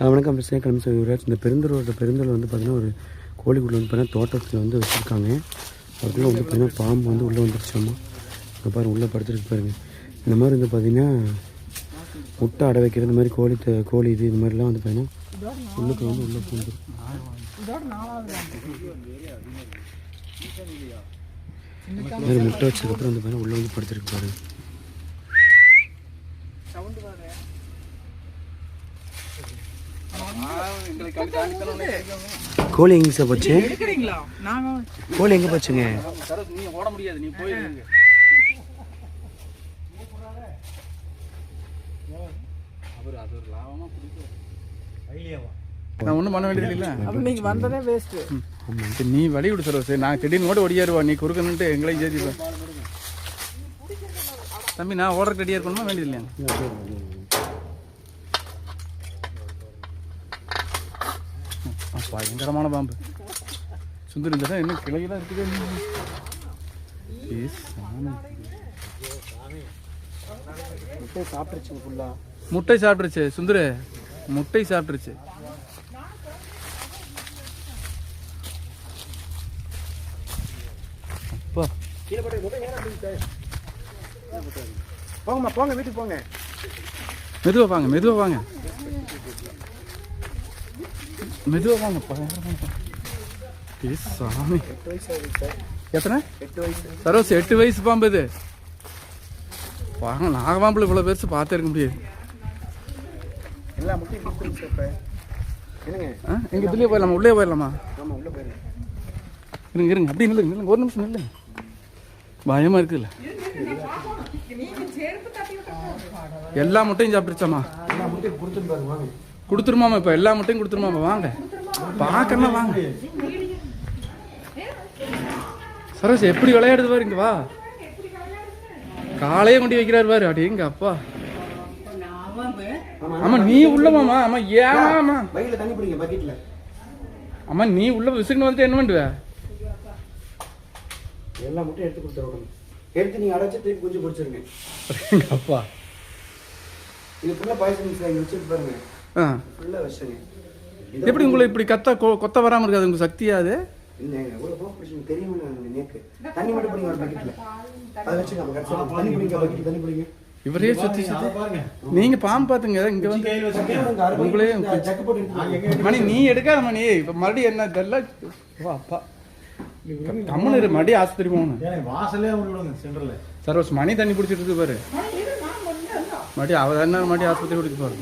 வணக்கம் பிரச்சனை கிளம்பி சொல்லிடுறாச்சு இந்த பெருந்தூரோட பெருந்தூர் வந்து பார்த்தீங்கன்னா ஒரு கோழிக்குள்ளே வந்து பார்த்தீங்கன்னா தோட்டத்தில் வந்து வச்சுருக்காங்க. அதுக்குள்ளே வந்து பார்த்தீங்கன்னா பாம்பு வந்து உள்ளே வந்துருச்சாமா இங்கே பாருங்க உள்ளே படுத்துருக்கு பாருங்கள் இந்த மாதிரி வந்து பார்த்தீங்கன்னா முட்டை அடை வைக்கிறது இந்த மாதிரி கோழி த- கோழி இது இது மாதிரிலாம் வந்து பார்த்தீங்கன்னா உள்ளுக்கு வந்து உள்ளே பூந்து இந்த மாதிரி முட்டை வச்சதுக்கப்புறம் வந்து பார்த்தீங்கன்னா உள்ளே வந்து படுத்துருக்கு பாருங்க. கோழி எங்கே சார் போச்சு. கோழி எங்கே போச்சுங்க. ஓட நான் ஒன்றும் பண்ண வேண்டியது இல்லை. அப்ப நீங்க வந்ததே வேஸ்ட் சரி, நீ வழி விடு சரோஸ் நான் திடீர்னு கூட ஒடியாருவா நீ குறுக்கணுன்ட்டு எங்களையும் சேர்த்து தம்பி நான் ஓடுறதுக்கு ரெடியாக இருக்கணுமா வேண்டியது இல்லையா பயங்கரமான பாம்பு. சுந்தரி இந்த இடம் இன்னும் கிளையெல்லாம் இருக்குது? ஏ, சாமி. சாப்பிட்டுருச்சு ஃபுல்லாக முட்டை சாப்பிட்டுருச்சு. சுந்தரு முட்டை சாப்பிட்டுருச்சு. அப்பா. முட்டை போங்கம்மா போங்க வீட்டுக்கு போங்க. மெதுவா வாங்க மெதுவா வாங்க. மெதுவா வாங்க சாமி எத்தனை சரோஸ் எட்டு வயசு பாம்பு இது வாங்க நாகபாம்புல இவ்வளோ பெருசு பார்த்தே இருக்க முடியாது எங்க இதுலயே போயிடலாமா உள்ளே போயிடலாமா இருங்க இருங்க அப்படி நில்லுங்க நில்லுங்க ஒரு நிமிஷம் நில்லுங்க பயமா இருக்குல்ல எல்லா முட்டையும் சாப்பிட்டுருச்சாமா எல்லா முட்டையும் கொடுத்துட்டு பாருங்க வாங்க கொடுத்துருமாமா இப்போ எல்லா முட்டையும் கொடுத்துருமாமா வாங்க. பார்க்கணும் வாங்க. சரோஸ் எப்படி விளையாடுது பாரு இங்க வா. காலையே கொண்டு வைக்கிறாரு பாரு அடி எங்க அப்பா. ஆமா நீ உள்ள மாமா ஆமா ஏமா பைக்கில் தண்ணி பிடிங்க பக்கெட்டில் ஆமா நீ உள்ள விசுக்குன்னு வந்து என்ன பண்ணுவ? எல்லா முட்டையும் எடுத்து கொடுத்துருவோம் எடுத்து நீங்கள் அடைச்சி திருப்பி குஞ்சு பிடிச்சிருங்க அப்பா இது ஃபுல்லாக பாய்சன் இங்கே வச்சுட்டு பாருங்க ஃபுல்லாக வச்சுங்க எப்படி உங்களை இப்படி கத்த கொ- கொத்த வராம இருக்காது? உங்க சக்தியா அது? இவரே சுத்தி சுத்தி நீங்க பாம்பு பாத்துங்க இங்க வந்து உங்களே. மணி நீ எடுக்காத மணி. இப்ப மறுபடியும் என்ன தெரியல? வா அப்பா. கம்முனு இரு மறுபடியும் ஆஸ்பத்திரி போகணும். வாசலே சென்டர்ல சரோஸ் மணி தண்ணி பிடிச்சிட்டு இருக்கு பாரு. மறுபடியும் அவ என்ன மறுபடியும் ஆஸ்பத்திரி பிடிச்சி பாரு